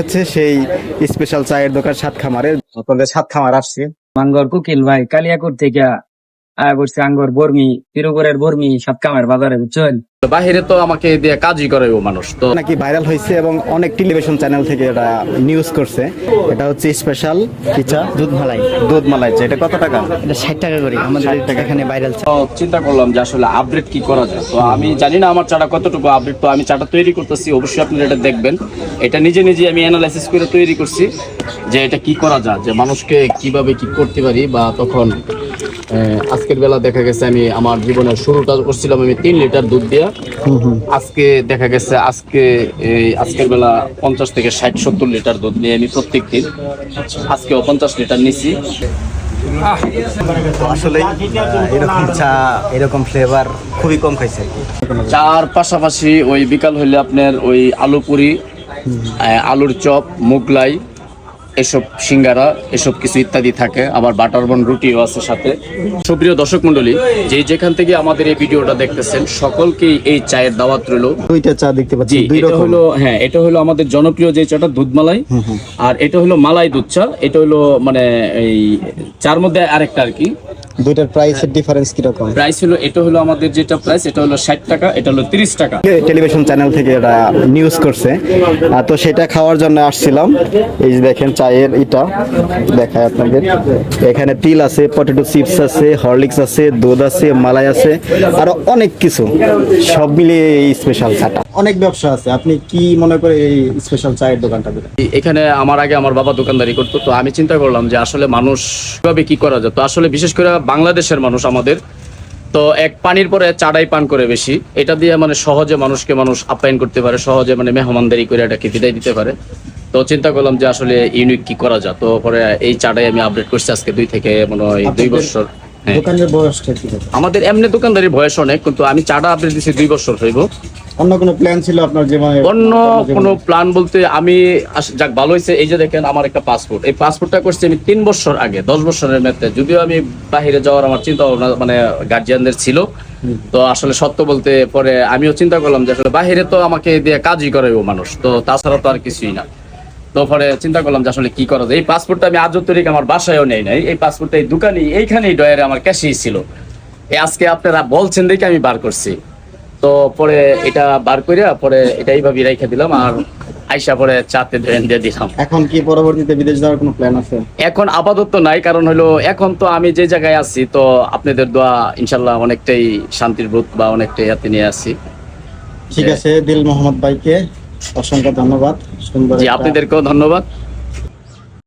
হচ্ছে সেই স্পেশাল চায়ের দোকান সাত খামারের। আপনাদের সাত খামার আসছে। আঙ্গর কুকিল ভাই কালিয়াকুর থেকে আয়া করছে আঙ্গর, বর্মি, তিরুপুরের বর্মি সাত খামার বাজারে, বুঝছেন? বাহিরে তো আমাকে দিয়ে কাজই করে ও মানুষ তো নাকি ভাইরাল হয়েছে এবং অনেক টেলিভিশন চ্যানেল থেকে এটা নিউজ করছে। এটা হচ্ছে স্পেশাল কিচা দুধ মালাই। দুধ মালাই। এটা কত টাকা? এটা ষাট টাকা করে আমাদের এখানে ভাইরাল তো চিন্তা করলাম যে আসলে আপডেট কি করা যায়। তো আমি জানি না আমার চাটা কতটুকু আপডেট তো আমি চাটা তৈরি করতেছি অবশ্যই আপনারা এটা দেখবেন। এটা নিজে নিজে আমি অ্যানালাইসিস করে তৈরি করছি যে এটা কি করা যায় যে মানুষকে কীভাবে কি করতে পারি বা তখন আজকের বেলা দেখা গেছে আমি আমার জীবনের শুরুটা করছিলাম আমি তিন লিটার দুধ দিয়া। আজকে দেখা গেছে আজকে এই আজকের বেলা পঞ্চাশ থেকে ষাট সত্তর লিটার দুধ নিয়ে আমি প্রত্যেক দিন আজকেও পঞ্চাশ লিটার নিছি। আসলে এরকম চা এরকম ফ্লেভার খুবই কম খাইছে চার পাশাপাশি ওই বিকাল হইলে আপনার ওই আলু পুরি আলুর চপ মুগলাই এসব সিঙ্গারা এসব কিছু ইত্যাদি থাকে। আবার বাটার বন রুটিও আছে সাথে। সুপ্রিয় দর্শক মন্ডলী যে যেখান থেকে আমাদের এই ভিডিওটা দেখতেছেন সকলকেই এই চায়ের দাওয়াত রইল। দুইটা চা দেখতে পাচ্ছি এটা হলো হ্যাঁ এটা হলো আমাদের জনপ্রিয় যে চাটা দুধ মালাই। আর এটা হলো মালাই দুধ চা এটা হলো মানে এই চার মধ্যে আরেকটা আর কি। দুইটার প্রাইসের ডিফারেন্স কীরকম? প্রাইস হলো এটা হলো আমাদের যেটা প্রাইস এটা হলো ষাট টাকা এটা হলো তিরিশ টাকা। টেলিভিশন চ্যানেল থেকে এটা নিউজ করছে। তো সেটা খাওয়ার জন্য আসছিলাম। এই যে দেখেন চায়ের এটা দেখায় আপনাদের। এখানে তিল আছে পটেটো চিপস আছে হরলিক্স আছে দুধ আছে মালাই আছে আরও অনেক কিছু। সব মিলিয়ে এই স্পেশাল চাটা। অনেক ব্যবসা আছে। আপনি কি মনে করে এই স্পেশাল চায়ের দোকানটা দিলেন এখানে আমার আগে আমার বাবা দোকানদারি করতো তো আমি চিন্তা করলাম যে আসলে মানুষ কীভাবে কি করা যায়? তো আসলে বিশেষ করে বাংলাদেশের মানুষ আমাদের। তো এক পানির পরে চাটাই পান করে বেশি। এটা দিয়ে মানে সহজে মানুষকে মানুষ আপ্যায়ন করতে পারে সহজে মানে মেহমানদারি করে এটাকে বিদায় দিতে পারে। তো চিন্তা করলাম যে আসলে ইউনিক কি করা যায়। তো পরে এই চাটাই আমি আপডেট করছি আজকে দুই থেকে মনে হয় দুই বছর। হ্যাঁ? আমাদের এমনি দোকানদারি বয়স অনেক কিন্তু আমি চাটা আপডেট দিচ্ছি দুই বছর হইব। অন্য কোনো প্ল্যান ছিল আপনার যে মানে অন্য কোনো প্ল্যান বলতে আমি যাক ভালো হয়েছে এই যে দেখেন আমার একটা পাসপোর্ট এই পাসপোর্টটা করছি আমি তিন বছর আগে দশ বছরের মেয়াদে যদিও আমি বাইরে যাওয়ার আমার চিন্তা ভাবনা মানে গার্জিয়ানদের ছিল। তো আসলে সত্য বলতে পরে আমিও চিন্তা করলাম যে আসলে বাইরে তো আমাকে দিয়ে কাজই করে ও মানুষ তো তাছাড়া তো আর কিছুই না। তো পরে চিন্তা করলাম যে আসলে কি করা যায়। এই পাসপোর্টটা আমি আজও তরিক আমার বাসায়ও নেই নাই। এই পাসপোর্টটা এই দোকানে এইখানেই ডয়ারে আমার ক্যাশেই ছিল। এই আজকে আপনারা বলছেন দেখে আমি বার করছি। তো পরে এটা বার করে পরে এটা এইভাবে রেখে দিলাম আর আইসা পরে চাতে দিয়ে দিলাম। এখন কি পরবর্তীতে বিদেশ যাওয়ার কোনো প্ল্যান আছে? এখন আপাতত নাই কারণ হলো এখন তো আমি যে জায়গায় আছি তো আপনাদের দোয়া ইনশাল্লাহ অনেকটাই শান্তির বোধ বা অনেকটাই হাতে নিয়ে আসি ঠিক আছে দিল মোহাম্মদ ভাইকে অসংখ্য ধন্যবাদ। সুন্দর আপনাদেরকেও ধন্যবাদ।